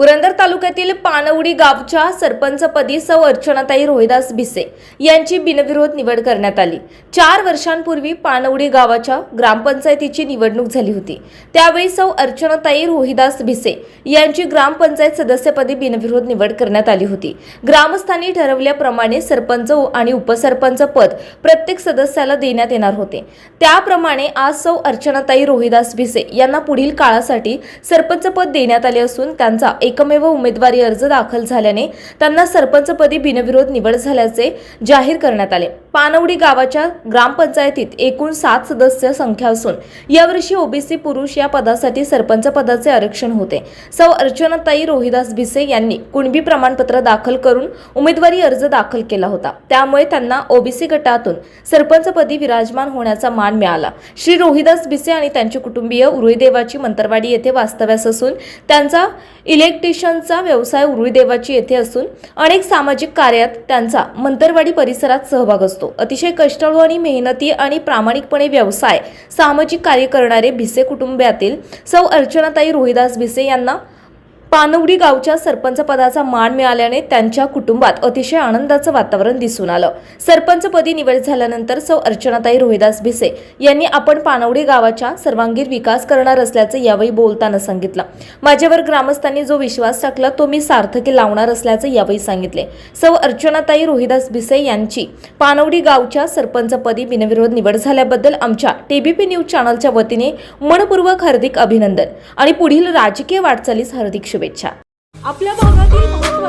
पुरंदर तालुक्यातील पानवडी गावच्या सरपंचपदी सौ अर्चनाताई रोहिदास भिसे यांची बिनविरोध निवड करण्यात आली. चार वर्षांपूर्वी पानवडी गावाच्या ग्रामपंचायतीची निवडणूक झाली होती. त्यावेळी सौ अर्चनाताई रोहिदास भिसे यांची ग्रामपंचायत सदस्यपदी बिनविरोध निवड करण्यात आली होती. ग्रामस्थांनी ठरवल्याप्रमाणे सरपंच आणि उपसरपंच पद प्रत्येक सदस्याला देण्यात येणार होते. त्याप्रमाणे आज सौ अर्चनाताई रोहिदास भिसे यांना पुढील काळासाठी सरपंच पद देण्यात आले असून त्यांचा एकमेव उमेदवारी अर्ज दाखल झाल्याने त्यांना सरपंचपदी बिनविरोध निवड झाल्याचे जाहीर करण्यात आले. पानवडी गावाच्या ग्रामपंचायतीत एकूण सात सदस्य संख्या असून यावर्षी ओबीसी पुरुष या पदासाठी सरपंच पदाचे आरक्षण होते. सौ अर्चनाताई रोहिदास भिसे यांनी कुणबी प्रमाणपत्र दाखल करून उमेदवारी अर्ज दाखल केला होता. त्यामुळे त्यांना ओबीसी गटातून सरपंचपदी विराजमान होण्याचा मान मिळाला. श्री रोहिदास भिसे आणि त्यांचे कुटुंबीय उरुईदेवाची मंतरवाडी येथे वास्तव्यास असून त्यांचा इलेक्ट इलेक्ट्रिशियनचा व्यवसाय उरुळीदेवाची येथे असून अनेक सामाजिक कार्यात त्यांचा मंतरवाडी परिसरात सहभाग असतो. अतिशय कष्टाळू आणि मेहनती आणि प्रामाणिकपणे व्यवसाय सामाजिक कार्य करणारे भिसे कुटुंबातील सौ अर्चनाताई रोहिदास भिसे यांना पानवडी गावच्या सरपंच पदाचा मान मिळाल्याने त्यांच्या कुटुंबात अतिशय आनंदाचं वातावरण दिसून आलं. सरपंचपदी निवड झाल्यानंतर सौ अर्चनाताई रोहिदास भिसे यांनी आपण पानवडी गावाच्या सर्वांगीण विकास करणार असल्याचं यावेळी बोलताना सांगितलं. माझ्यावर ग्रामस्थांनी जो विश्वास टाकला तो मी सार्थकी लावणार असल्याचं यावेळी सांगितले. सौ अर्चनाताई रोहिदास भिसे यांची पानवडी गावच्या सरपंचपदी बिनविरोध निवड झाल्याबद्दल आमच्या टीबीपी न्यूज चॅनलच्या वतीने मनपूर्वक हार्दिक अभिनंदन आणि पुढील राजकीय वाटचालीस हार्दिक शुभेच्छा. आपल्या भागातील